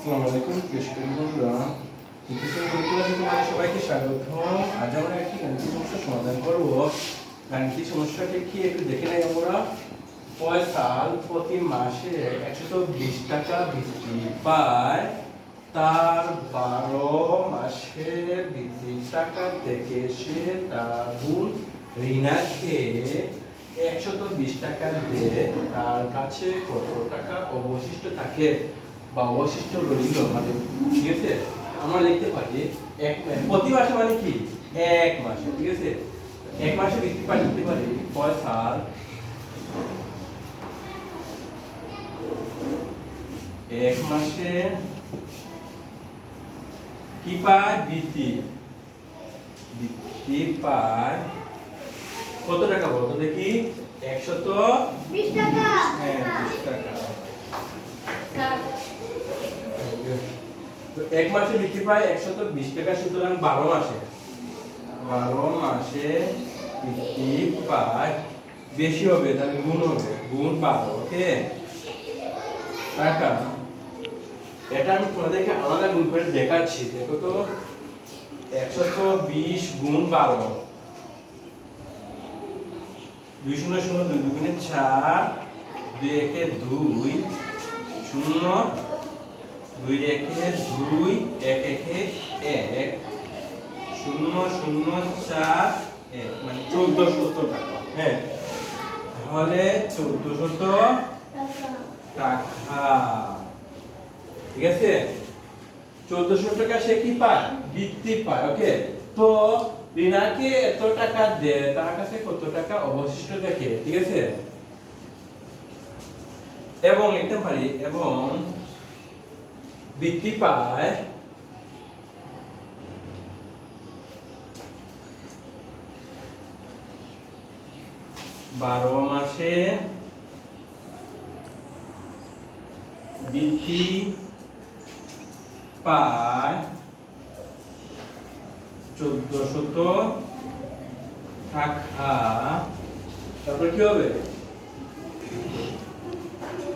আসসালামু আলাইকুম, প্রিয় বন্ধুরা। নিউট্রিশন পরিকল্পনা তোমাদের সবাইকে স্বাগত। আজ আমরা একটি গাণিতিক সমস্যার সমাধান করব। গাণিতিক সমস্যাটি কি একটু দেখে নেই আমরা। কয় সাল প্রতি মাসে একশো বিশ টাকা বৃত্তি পায়। তার বারো মাসের বৃত্তির টাকা থেকে সে তার বোন রিনাকে একশত বিশ টাকা দিয়ে তার কাছে কত টাকা অবশিষ্ট থাকে? বা অবশিষ্ট রইল মানে ঠিক আছে? আমরা লিখতে পারি এক প্রতি মাসে মানে কি? এক মাসে ঠিক আছে? এক মাসে বৃত্তি পাই লিখতে পারি কয় সাল এক মাসে কি পায়? বৃত্তি বৃত্তি পায় কত টাকা বলতো দেখি? একশত বিশ টাকা। হ্যাঁ বিশ টাকা। এক মাসে বৃদ্ধি পায় একশত বিশ টাকা, সুতরাং বারো মাসে। বারো মাসে বৃদ্ধি পায় বেশি হবে, তাহলে গুণ হবে, গুণ বারো, ওকে? টাকা। এটা আমি তোমাদেরকে আলাদা গুণ করে দেখাচ্ছি, দেখো তো, একশত বিশ গুণ বারো। দুই শূন্য শূন্য দুই, দুগুণে চার, দুই একে দুই, শূন্য দুই একে দুই এক একে এক। শূন্য শূন্য চার এক। মানে চোদ্দশত টাকা। হ্যাঁ। তাহলে চোদ্দশত টাকা। ঠিক আছে? চোদ্দশো টাকা সে কি পায়? বৃত্তি পায় ওকে? তো রিনাকে এত টাকা দেয় তার কাছে কত টাকা অবশিষ্ট থাকে ঠিক আছে? এবং লিখতে পারি এবং বৃত্তি পায় বারো মাসে বৃদ্ধি পায় চোদ্দ শত টাকা তারপরে কি হবে?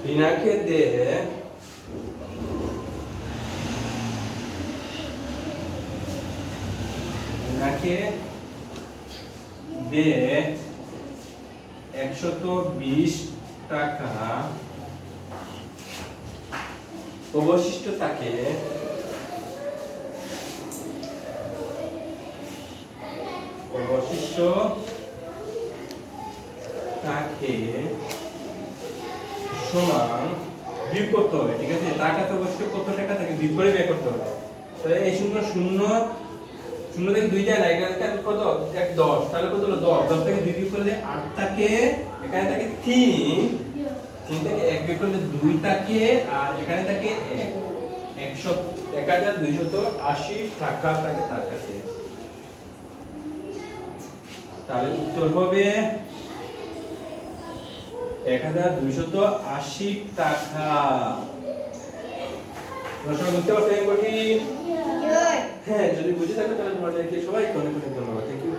রিনাকে দে রিনাকে দে একশত বিশ টাকা। অবশিষ্ট থাকে অবশিষ্ট তাকে সমান বিয়োগ করতে হবে ঠিক আছে? তার কাছে অবশ্য কত টাকা থাকে? বিয়োগ করে বের করতে হবে। তাহলে এই শূন্য শূন্য শূন্য থেকে কত? এক দশ। তাহলে কত হলো? দশ। দশ থেকে দুই বিয়োগ করলে আট থাকে, এখানে থাকে তিন। তিন থেকে এক বিয়োগ করলে দুই থাকে, আর এখানে থাকে এক। একশো এক হাজার দুইশত আশি টাকা থাকে তার কাছে। তাহলে উত্তর হবে এক হাজার দুইশত আশি টাকা। প্রশ্ন বুঝতে পারছেন কঠিন? হ্যাঁ যদি বুঝে থাকে তাহলে তোমাদেরকে সবাইকে অনেক অনেক ধন্যবাদ। Thank you